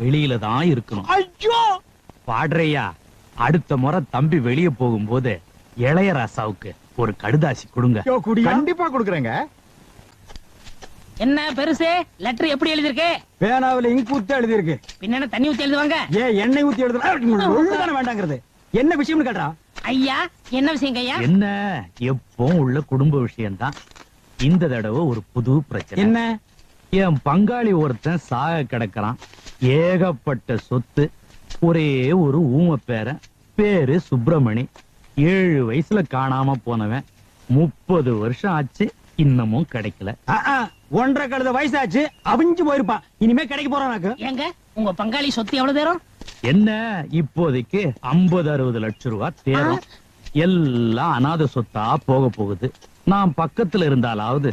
வெளியில தான் இருக்கணும். ஐயோ! பாடுறையா அடுத்த முறை தம்பி வெளிய போகும்போது இளையராசாவுக்கு ஒரு கடுதாசி கொடுங்க. கண்டிப்பா கொடுக்கறேங்க. என்ன பெருசு? லெட்டர் எப்படி எழுதிருக்கு பேனாவில இங்கு ஊத்தி எழுதி இருக்கு பின்ன என்ன தண்ணி ஊத்தி எழுதுவாங்க? ஏ எண்ணெய் ஊத்தி எழுதுனா வேண்டாங்கிறது. என்ன விஷயம்னு கேட்டா? ஐயா என்ன விஷயங்க ஐயா? என்ன? எப்பவும் உள்ள குடும்ப விஷயம்தான். இந்த தடவை ஒரு புது பிரச்சனை. என்ன? என் பங்காளி ஒருத்தன் சாக கிடக்குறான். ஏகப்பட்ட சொத்து ஒரே ஒரு ஊம பேரன் பேரு சுப்பிரமணி. ஏழு வயசுல காணாம போனவன். முப்பது வருஷம் ஆச்சு இன்னமும் கிடைக்கல. ஒன்றரை கழுத வயசாச்சு அவிஞ்சு போயிருப்பான். இனிமே கிடைக்க போறானாக்கு ஏங்க உங்க பங்காளி சொத்து எவ்வளவு தேரும்? என்ன இப்போதைக்கு 50 அறுபது லட்சம் ரூபாய் தேரும். எல்லாம் அனாதை சொத்தா போக போகுது. நான் பக்கத்துல இருந்தாலாவது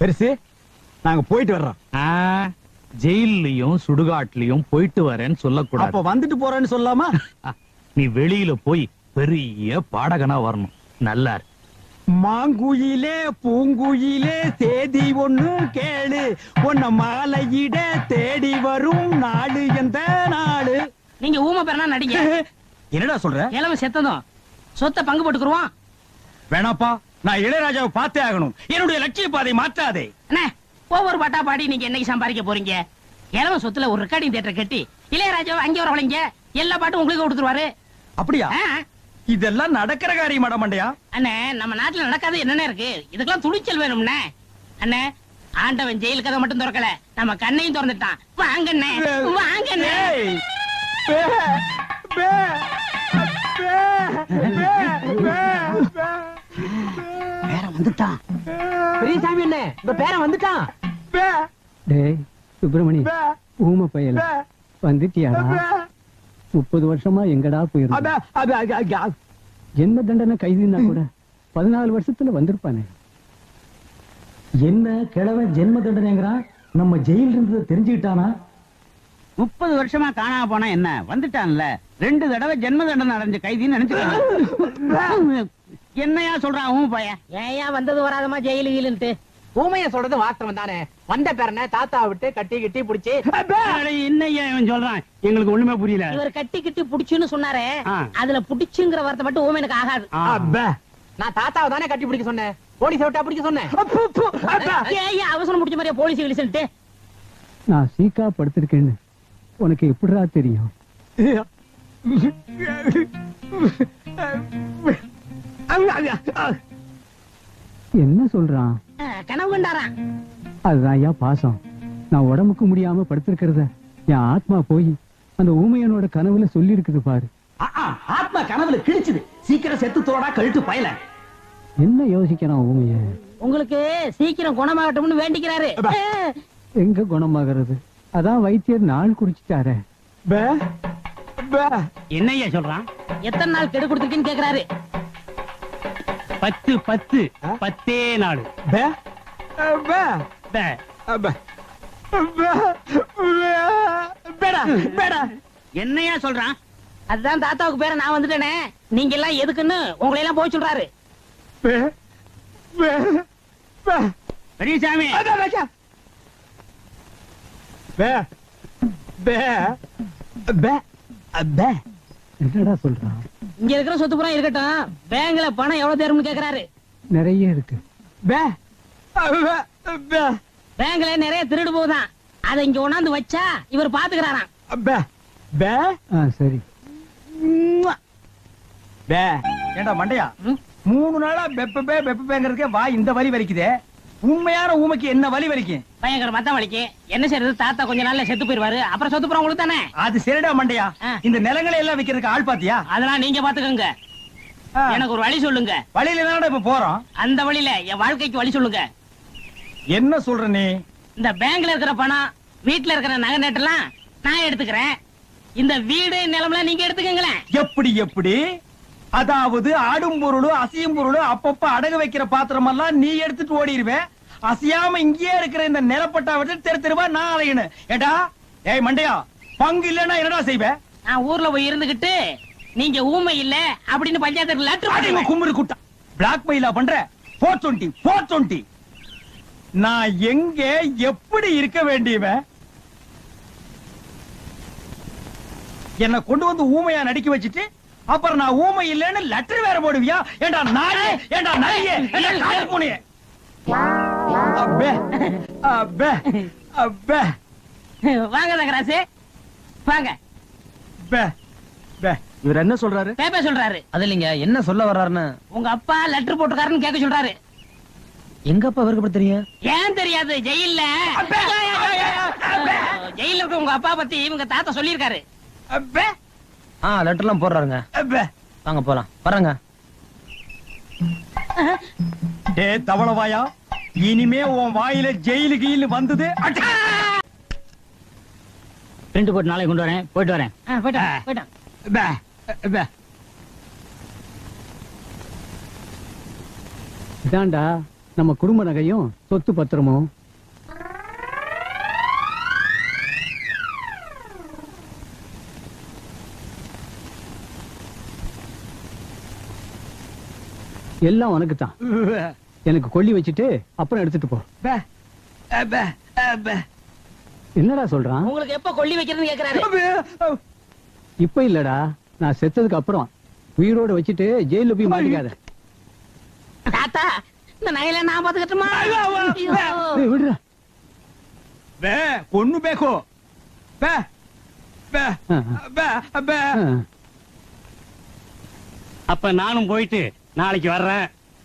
பெருசு நாங்க போயிட்டு வர்றோம். ஆ, ஜெயில்லயும் சுடுகாட்லயும் போயிட்டு வரேன்னு அப்ப சொல்லக்கூடாது வந்துட்டு போறேன்னு சொல்லாமா? நீ வெளியில போய் பெரிய பாடகனா வரணும். நல்லா. மாங்குயிலே பூங்குயிலே தேதி ஒண்ணு கேளு. உன்ன மாலையிட தேடி வரும் நாடு எந்த நாடு? நீங்க ஊமை பேரனா நடிங்க என்னடா சொல்ற? இளவ செத்ததும். சொத்தை பங்கு போட்டுக்குருவோம் வேணாப்பா. நான் இளையராஜாவை பார்த்தே ஆகணும். என்னுடைய லட்சிய பாதை மாற்றாதே. அண்ணே ஒவ்வொரு பாட்டா பாடி நீங்க என்னைக்கு சம்பாதிக்க போறீங்க? இளவ சொத்துல ஒரு ரெக்கார்டிங் தியேட்டர் கட்டி இளையராஜாவை அங்கே வரவழைங்க எல்லா பாட்டும் உங்களுக்கு கொடுத்துருவாரு. அப்படியா? இதெல்லாம் நடக்கிற காரியம் மண்டையா அண்ணே நம்ம நாட்டுல நடக்காது என்னென்ன இருக்கு? இதுக்கெல்லாம் துணிச்சல் வேணும்னே அண்ணே ஆண்டவன் ஜெயில் கதை மட்டும் திறக்கல. நம்ம கண்ணையும் திறந்துட்டான். வாங்கண்ணே வாங்கண்ணே. பே, பே. வந்துட்டான். பெரியசாமி என்ன இந்த பேரன் வந்துட்டான். பே, டேய் சுப்பிரமணி ஊமை பயல. வந்துட்டியாடா? பே. முப்பது வருஷமா எங்கடா போயிருந்த. ஜென்ம தண்டனை கைதுனா கூட பதினாலு வருஷத்துல வந்திருப்பானே. என்ன கிழவன் ஜென்ம தண்டனைங்கிறான் நம்ம ஜெயில இருந்ததை தெரிஞ்சுக்கிட்டானா? முப்பது வருஷமா காணாம போனா என்ன? வந்துட்டான்ல. ரெண்டு தடவை ஜென்ம தண்டனை அடைஞ்ச கைதின்னு நினைச்சுக்கலாம் என்னையா சொல்றான் உன் பையன்? ஏயா வந்தது வராதமா ஜெயிலு கீழுன்ட்டு? ஊமைய சொல்றது வாஸ்தவம் தானே. வந்த பேரனை தாத்தா விட்டு கட்டி கட்டி புடிச்சு என்னையா இவன் சொல்றான்? எங்களுக்கு ஒண்ணுமே புரியல. இவர் கட்டி கிட்டி புடிச்சுன்னு சொன்னாரே. அதுல புடிச்சுங்கிற வார்த்தை மட்டும் ஓம் எனக்கு ஆகாது. நான் தாத்தாவை தானே கட்டி பிடிக்க சொன்னேன். போலீஸ் விட்டா பிடிக்க சொன்னேன். ஏயா அவசரம் முடிச்ச மாதிரியா போலீஸ் கிழிச்சுட்டு நான் சீக்கா படுத்திருக்கேன்னு உனக்கு எப்படிடா தெரியும்? என்ன சொல்றான்? கனவு கண்டாராம். அதுதான் ஐயா பாசம். நான் உடம்புக்கு முடியாம படுத்திருக்கிறத. என் ஆத்மா போய் அந்த ஊமையனோட கனவுல சொல்லி இருக்குது பாரு. ஆ, ஆ, ஆத்மா கனவுல கிழிச்சுது. சீக்கிரம் செத்து தோடா கழுத்து பயல. என்ன யோசிக்கிறான் ஊமைய? உங்களுக்கு சீக்கிரம் குணமாகட்டும்னு வேண்டிக்கிறாரு. எங்க குணமாகிறது? அதான் வைத்தியர் நாள் பே. என்னையா சொல்றான்? எத்தனை நாள் கெடு கொடுத்துருக்கீன்னு கேக்குறாரு. பத்து பத்து. பத்தே பேடா. என்னையா சொல்றான்? அதுதான் தாத்தாவுக்கு பேர நான் வந்துட்டேனே. நீங்க எல்லாம் எதுக்குன்னு உங்களை எல்லாம் போய் சொல்றாரு. பே, பே, பே. பெரியசாமி. பே, பே, பே, பே. என்னடா சொல்றான் இங்க இருக்கிற சொத்து புறம் இருக்கட்டும். பேங்க்ல பணம் எவ்வளவு தேரும்னு கேக்குறாரு. நிறைய இருக்கு. பேங்க்ல நிறைய திருடு போகுதான் அதை இங்க கொண்டாந்து வச்சா இவர் பாத்துக்கிறாராம். பே, பே. ஆ சரி. ஏண்டா மண்டையா? மூணு நாளா வெப்ப பே வெப்ப பேங்கிறதுக்கே வா இந்த வலி வலிக்குதே. உண்மையான ஊமைக்கு என்ன வலி வலிக்கும் பயங்கர மத்தம் வலிக்கு. என்ன செய்யறது தாத்தா கொஞ்ச நாள்ல செத்து போயிருவாரு. அப்புறம் சொத்து புறம் உங்களுக்கு தானே? அது சரிடா மண்டையா. இந்த நிலங்களை எல்லாம் விக்கிறதுக்கு ஆள் பாத்தியா? அதெல்லாம் நீங்க பாத்துக்கோங்க. எனக்கு ஒரு வழி சொல்லுங்க. வழியில தானடா இப்ப போறோம்? அந்த வழியில என் வாழ்க்கைக்கு வழி சொல்லுங்க. என்ன சொல்ற நீ? இந்த பேங்க்ல இருக்கிற பணம் வீட்டுல இருக்கிற நகை நட்டெல்லாம் நான் எடுத்துக்கிறேன். இந்த வீடு நிலம்லாம் நீங்க எடுத்துக்கங்களேன். எப்படி எப்படி? அதாவது ஆடும் பொருளும் அசையும் பொருளும் அப்பப்ப அடகு வைக்கிற பாத்திரம் எல்லாம் நீ எடுத்துட்டு ஓடிடுவேன் அசையாம இங்கேயே இருக்கிற இந்த நிலப்பட்டா விட்டு தெரு தெருவா நான் அலையணும் ஏடா ஏய் மண்டையா பங்கு இல்லன்னா என்னடா செய்வேன் நான் ஊர்ல போய் இருந்துகிட்டு நீங்க ஊமை இல்ல அப்படின்னு பஞ்சாயத்து லெட்டர் கும்மிரு குட்டா. பிளாக் மெயிலா பண்ற? போர் டுவெண்ட்டி போர் டுவெண்ட்டி நான் எங்க எப்படி இருக்க வேண்டியவன்? என்ன கொண்டு வந்து ஊமையா நடிக்க வச்சுட்டு அப்புறம் நான் ஊமை இல்லைன்னு லெட்டர் வேற போடுவியா? ஏண்டா நாயே ஏண்டா நாயே ஏண்டா காட்டு பூனையே? அப்பே அப்பே அப்பே வாங்க தங்கராசு வாங்க. பே பே. இவர் என்ன சொல்றாரு? பேப்ப சொல்றாரு. அது இல்லைங்க என்ன சொல்ல வர்றாருன்னு? உங்க அப்பா லெட்டர் போட்டுக்காருன்னு கேட்க சொல்றாரு. எங்க அப்பா அவருக்கு எப்படி தெரியும்? ஏன் தெரியாது? ஜெயில்ல. ஜெயில இருக்க உங்க அப்பா பத்தி இவங்க தாத்தா சொல்லியிருக்காரு. அப்பே ஆ லெட்டர்லாம் போடுறாருங்க. அப்பே வாங்க போலாம். வர்றேங்க. டே தவளவாயா? இனிமே உன் வாயில ஜெயிலு கீழு வந்தது அடி! பிரிண்ட் போட்டு நாளைக்கு கொண்டு வரேன். போயிட்டு வரேன். இதாண்டா நம்ம குடும்ப நகையும் சொத்து பத்திரமும். எல்லாம் உனக்கு தான் எனக்கு கொல்லி வச்சுட்டு அப்புறம் எடுத்துட்டு போ. பே, பே, பே. என்னடா சொல்றான்? உங்களுக்கு எப்ப கொல்லி வைக்கிறதுன்னு கேக்குறாரு. பே. இப்ப இல்லடா நான் செத்ததுக்கு அப்புறம் உயிரோட வச்சுட்டு ஜெயில போய் மாட்டிக்காத. தாத்தா இந்த நகையில நான் பாத்துக்கட்டுமா? விடுடா பே, கொன்னு பேக்கோ. பே பே, பே, பே. அப்ப நானும் போயிட்டு நாளைக்கு வர்றேன்.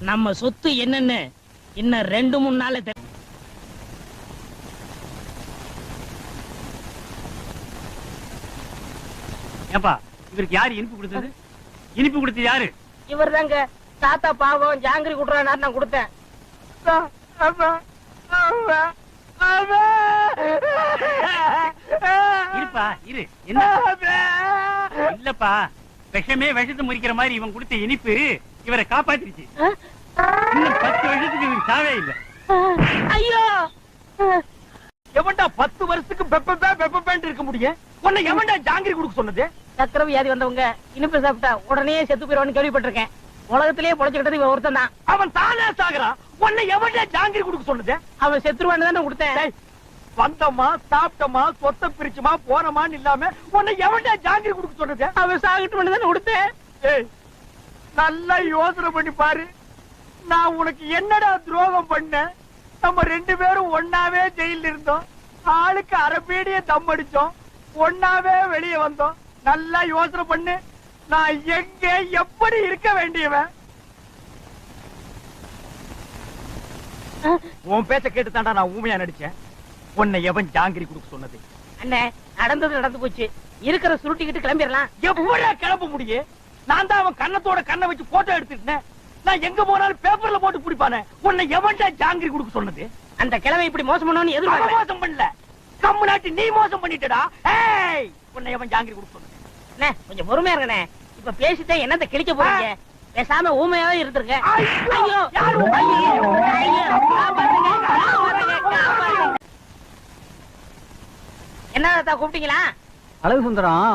நம்ம சொத்து என்னன்னு இன்னும் ரெண்டு மூணு தெரி- ஏப்பா இவருக்கு யாரு இனிப்பு கொடுத்தது? இனிப்பு கொடுத்தது யாரு? இவர் தாங்க தாத்தா பாவம் ஜாங்கிரி குடுறாரு நான் கொடுத்தேன். இருப்பா இரு. என்ன? இல்லப்பா விஷமே விஷத்தை முறிக்கிற மாதிரி இவன் கொடுத்த இனிப்பு இவரை காப்பாத்திருச்சு. இன்னும் பத்து வருஷத்துக்கு இவருக்கு சாவே இல்ல. ஐயோ! எவன்டா பத்து வருஷத்துக்கு பெப்ப பெப்ப இருக்க முடியும்? உன்னை எவன்டா ஜாங்கிரி கொடுக்க சொன்னது? சக்கர வியாதி வந்தவங்க இனிப்பு சாப்பிட்டா உடனே செத்து போயிருவான்னு கேள்விப்பட்டிருக்கேன். உலகத்திலேயே பொழைச்சுக்கிட்டது இவன் ஒருத்தன் தான். அவன் தானே சாகுறான் உன்னை எவன்டா ஜாங்கிரி கொடுக்க சொன்னது? அவன் செத்துருவான்னு தானே கொடுத்தேன். டேய், வந்தமா சாப்பிட்டமா சொத்த பிரிச்சுமா போனமான்னு இல்லாம உன்னை எவன்டா ஜாங்கிரி கொடுக்க சொன்னது? அவன் சாகட்டு தானே கொடுத்தேன். நல்லா யோசனை பண்ணி பாரு. நான் உனக்கு என்னடா துரோகம் பண்ணேன் நம்ம ரெண்டு பேரும் ஒண்ணாவே ஜெயில இருந்தோம். ஆளுக்கு அரபீடிய தம் அடிச்சோம். ஒண்ணாவே வெளியே வந்தோம். நல்லா யோசனை பண்ணு. நான் எங்க எப்படி இருக்க வேண்டியவன்? உன் பேச்ச கேட்டு தாண்டா நான் ஊமையா நடிச்சேன். உன்னை எவன் ஜாங்கிரி கொடுக்க சொன்னது? அண்ணே நடந்தது நடந்து போச்சு. இருக்கிற சுருட்டிக்கிட்டு கிளம்பிடலாம். எப்படியா கிளம்ப முடியும்? நான் தான் அவன் கண்ணத்தோட கண்ணை வச்சு போட்டோ எடுத்துட்டேன் நான் எங்க போனாலும் பேப்பர்ல போட்டு பிடிப்பானே. உன்னை எவன்டா ஜாங்கிரி கொடுக்க சொன்னது? அந்த கிழமை இப்படி மோசம் அவன் எதிர்பார்க்கல. மோசம் பண்ணல. கம்மு நாட்டி நீ மோசம் பண்ணிட்டடா. ஏய் உன்னை எவன் ஜாங்கிரி கொடுக்க சொன்னது? அண்ணே கொஞ்சம் பொறுமையா இருக்கண்ணே இப்ப பேசிட்டே என்னத்த கிழிக்க போறீங்க? பேசாம ஊமையாவே இருந்திருக்க. ஐயோ. என்ன தாத்தா கூப்பிட்டீங்களா? அழகு சுந்தரம்.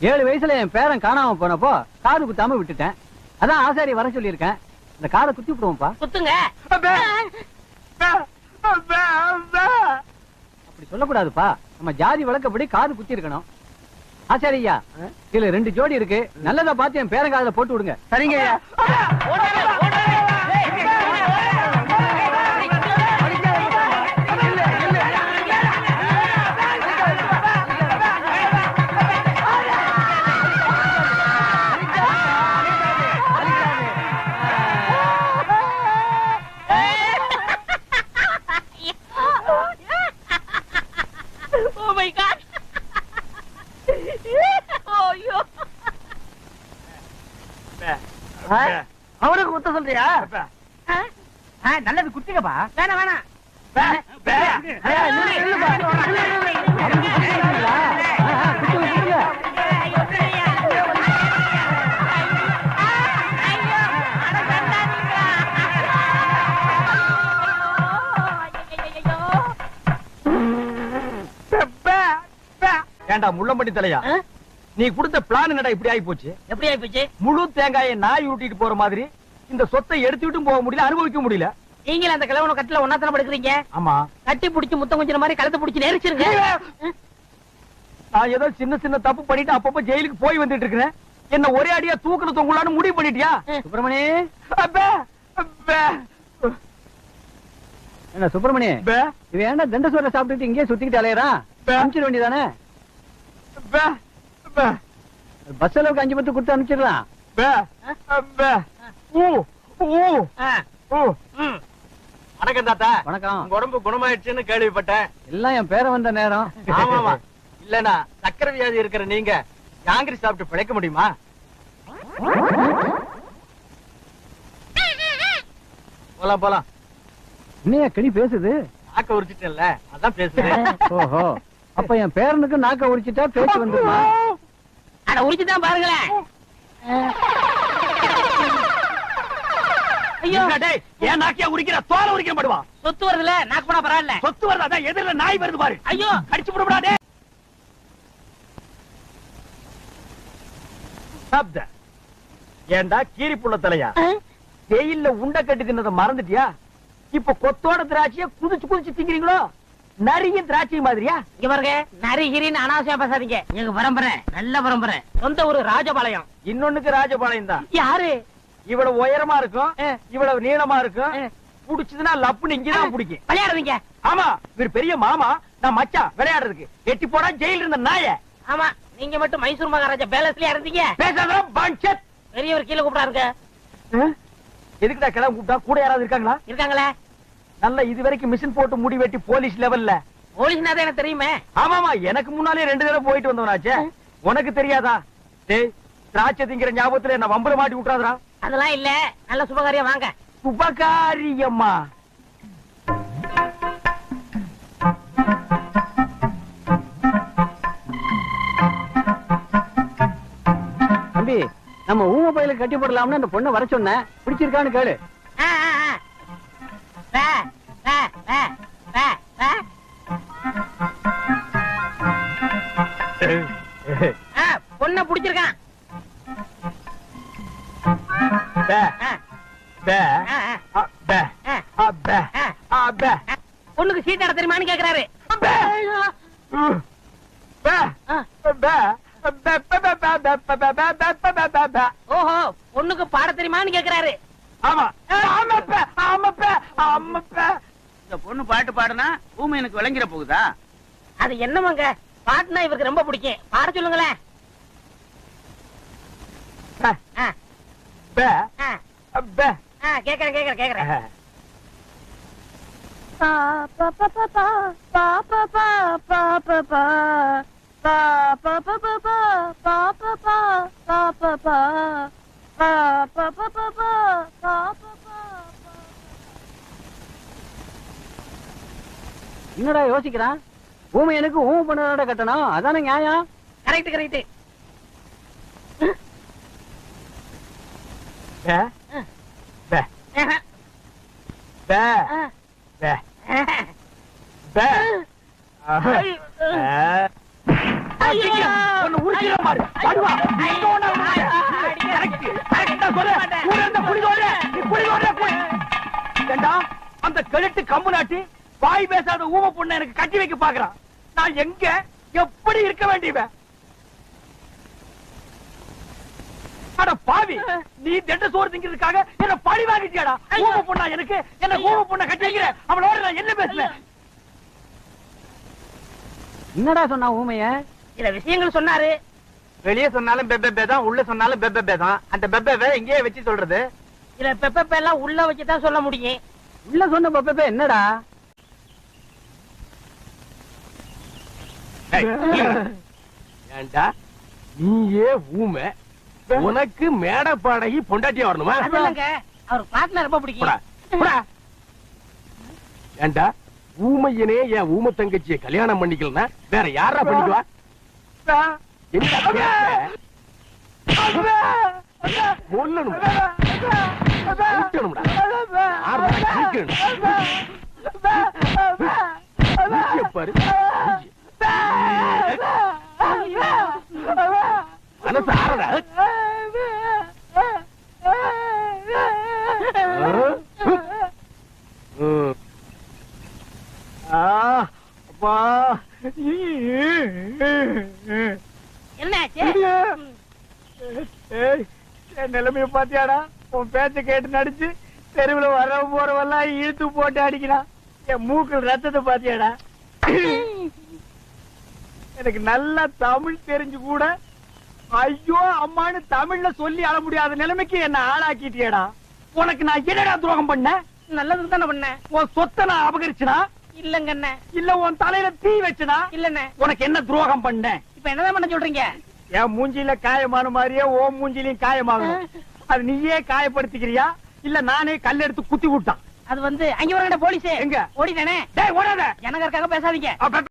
ஏழு வயசுல என் பேரன் காணாம போனப்போ காது குத்தாம விட்டுட்டேன். அதான் ஆசாரி வர சொல்லியிருக்கேன். இந்த காதை குத்தி விடுவோம்ப்பா குத்துங்க. அப்பே, அப்பே, அப்பே, அப்பே. அப்படி சொல்லக்கூடாதுப்பா. நம்ம ஜாதி வழக்கப்படி காது குத்தி இருக்கணும் ஆசாரி ஐயா இதுல ரெண்டு ஜோடி இருக்கு. நல்லதா பார்த்து என் பேரன் காதுல போட்டு விடுங்க. சரிங்க ஐயா. குத்திங்கப்பா வேணாம் வேணாம். ஏண்டா முள்ளம்பட்டி தலையா? நீ கொடுத்த பிளான் என்னடா இப்படி ஆகி போச்சு எப்படி ஆயிப்போச்சு முழு தேங்காயை நாய் உருட்டிட்டு போற மாதிரி இந்த சொத்தை எடுத்துட்டும் போக முடியல அனுபவிக்க முடியல நீங்களும் அந்த கிழவன கட்டில ஒன்னாத்தன படுக்கிறீங்க? ஆமா. கட்டி புடிச்சு முத்தம் கொஞ்சம் மாதிரி கழுத்தை புடிச்சு நெரிச்சிருங்க. நான் ஏதோ சின்ன சின்ன தப்பு பண்ணிட்டு அப்பப்ப ஜெயிலுக்கு போய் வந்துட்டு இருக்கிறேன். என்ன ஒரே அடியா தூக்கல தொங்கலான்னு முடிவு பண்ணிட்டியா? சுப்பிரமணி. அப்பே, அப்பே, என்ன சுப்பிரமணி? இவன் ஏன்டா தண்ட சோற சாப்பிட்டுட்டு இங்கேயே சுத்திக்கிட்டு அலையறான் அனுப்பிச்சிட வேண்டியதானே? பஸ் அளவுக்கு அஞ்சு பத்து கொடுத்து அனுப்பிச்சிடலாம். வணக்கம் தாத்தா. வணக்கம். உங்க உடம்பு குணமாயிடுச்சுன்னு கேள்விப்பட்டேன். எல்லாம் என் பேர வந்த நேரம். ஆமாமா. இல்லனா சக்கரை வியாதி இருக்கிற நீங்க ஜாங்கிரி சாப்பிட்டு பிழைக்க முடியுமா? போலாம் போலாம். என்னையா கிளி பேசுது? நாக்க உரிச்சிட்டல அதான் பேசுறேன். ஓஹோ. அப்ப என் பேரனுக்கு நாக்க உரிச்சிட்டா பேச்சு வந்துருமா? அட உரிச்சுதான் பாருங்களேன். ஐயோ. என்ன டேய், ஏன் நாக்கியா உரிக்கிற தோலை உரிக்கிற மாடுவா? சொத்து வருதுல நாக்கு போனா பரவாயில்ல. சொத்து வருது? அதான் எதிரில நாய் வருது பாரு. ஐயோ. கடிச்சு விடப்படாதே சாப்பிட்ட ஏண்டா கீரி புள்ள தலையா வெயில்ல உண்டை கட்டி தின்னத மறந்துட்டியா? இப்ப கொத்தோட திராட்சைய குதிச்சு குதிச்சு திங்கிறீங்களோ? நரிய திராட்சை மாதிரியா? இங்க பாருங்க நரிகிரின்னு அனாவசியம் பேசாதீங்க. எங்க பரம்பரை நல்ல பரம்பரை. சொந்த ஊரு ராஜபாளையம். இன்னொன்னுக்கு ராஜபாளையம் தான் யாரு? இவ்வளவு உயரமா இருக்கும். இவ்வளவு நீளமா இருக்கும். புடிச்சதுன்னா லப்புன்னு இங்கதான் பிடிக்கும். விளையாடுறீங்க ஆமா இவர் பெரிய மாமா நான் மச்சான் விளையாடுறதுக்கு. எட்டி போடா ஜெயில இருந்த நாய. ஆமா நீங்க மட்டும் மைசூர் மகாராஜா பேலஸ்லயா இருந்தீங்க பேசாத பஞ்சத் பெரியவர் கீழே கூப்பிடாருங்க. எதுக்குடா கிளம்ப கூப்பிட்டா? கூட யாராவது இருக்காங்களா? இருக்காங்களே. நல்ல இது வரைக்கும் மிஷின் போட்டு முடி வெட்டி போலீஸ் லெவல்ல. போலீஸ்னா தான் எனக்கு தெரியுமே. ஆமாமா எனக்கு முன்னாலே ரெண்டு தடவை போயிட்டு வந்தவனாச்சே. உனக்கு தெரியாதா? டேய் திராட்சை திங்கிற ஞாபகத்துல என்ன வம்பல மாட்டி விட்டுறாதடா. அதெல்லாம் இல்ல. நல்ல சுபகாரியம் வாங்க. சுபகாரியம்மா. தம்பி நம்ம ஊம பயில கட்டி போடலாம்னு அந்த பொண்ணை வர சொன்ன பிடிச்சிருக்கான்னு கேளு. ஓஹோ பொண்ணுக்கு பாட தெரியுமான்னு கேக்குறாரு. ஆமா. ஆமா பே, ஆமா பே, ஆமா பே. இந்த பொண்ணு பாட்டு பாடுனா ஊமை எனக்கு விளங்கிட போகுதா? அது என்னமாங்க? பாட்டுனா இவருக்கு ரொம்ப பிடிக்கும். பாட சொல்லுங்களேன். பே, ஆ, பே, ஆ, பே. ஆ, கேக்குறேன் கேக்குறேன் கேக்குறேன். என்னடா யோசிக்கிறான் ஊமை எனக்கு ஊமை பண்ண கட்டணும் அதானே நியாயம் கரெக்ட் கரெக்ட் பே, பே, பே, பே, அந்த கழுட்டு கம்பு நாட்டி வாய் பேசாத ஊம பொண்ணை எனக்கு கட்டி வைக்க பாக்குறான் நான் எங்க எப்படி இருக்க வேண்டியவன் அட பாவி நீ திண்ட சோறு திங்கிறதுக்காக என்ன பழி வாங்கிட்டியாடா? ஊம பொண்ணா எனக்கு? என்ன ஊம பொண்ணை கட்டி வைக்கிற? அவளோட நான் என்ன பேசுவேன்? என்னடா சொன்னா ஊமைய? சில விஷயங்கள் சொன்னாரு. வெளியே சொன்னாலும் பெப்பே தான் உள்ள சொன்னாலும் பெப்பே தான். அந்த பெப்பே இங்கேயே வச்சு சொல்றது. சில பெப்ப எல்லாம் உள்ள வச்சுதான் சொல்ல முடியும். உள்ள சொன்ன பப்பே என்னடா? ஏண்டா? நீயே ஊமை. உனக்கு மேடை பாடகி பொண்டாட்டியா வரணுமா? அவர் பாட்டுல ரொம்ப பிடிக்கும். போடா, போடா. ஏண்டா? ஊமையனே என் ஊமை தங்கச்சியை கல்யாணம் பண்ணிக்கலனா வேற யாரா பண்ணிக்குவா? பாரு மனசு ஆறடா அப்பா நிலைமைய பாத்தியாடா உன் பேச்ச கேட்டு நடிச்சு தெருவுல வர போறவெல்லாம் இழுத்து போட்டு அடிக்கிறான். என் மூக்கில் ரத்தத்தை பாத்தியாடா எனக்கு நல்லா தமிழ் தெரிஞ்சு கூட ஐயோ அம்மான்னு தமிழ்ல சொல்லி அழ முடியாத நிலைமைக்கு என்ன ஆளாக்கிட்டியடா. உனக்கு நான் என்னடா துரோகம் பண்ணேன்? நல்லதுக்கு தானே பண்ணேன். உன் சொத்தை நான் அபகரிச்சனா? இல்லங்க அண்ணே இல்ல உன் தலையில தீ வச்சனா இல்லண்ணே. உனக்கு என்ன துரோகம் பண்ணேன் இப்ப என்னதான் பண்ண சொல்றீங்க? என் மூஞ்சில காயமான மாதிரியே ஓ மூஞ்சிலையும் காயமாகணும். அது நீயே காயப்படுத்திக்கிறியா? இல்ல நானே கல் எடுத்து குத்தி விட்டான். அது வந்து அங்க வரங்கடா போலீஸ். எங்க? ஓடிதானே ஓடாத. ஜனங்க இருக்காங்க பேசாதீங்க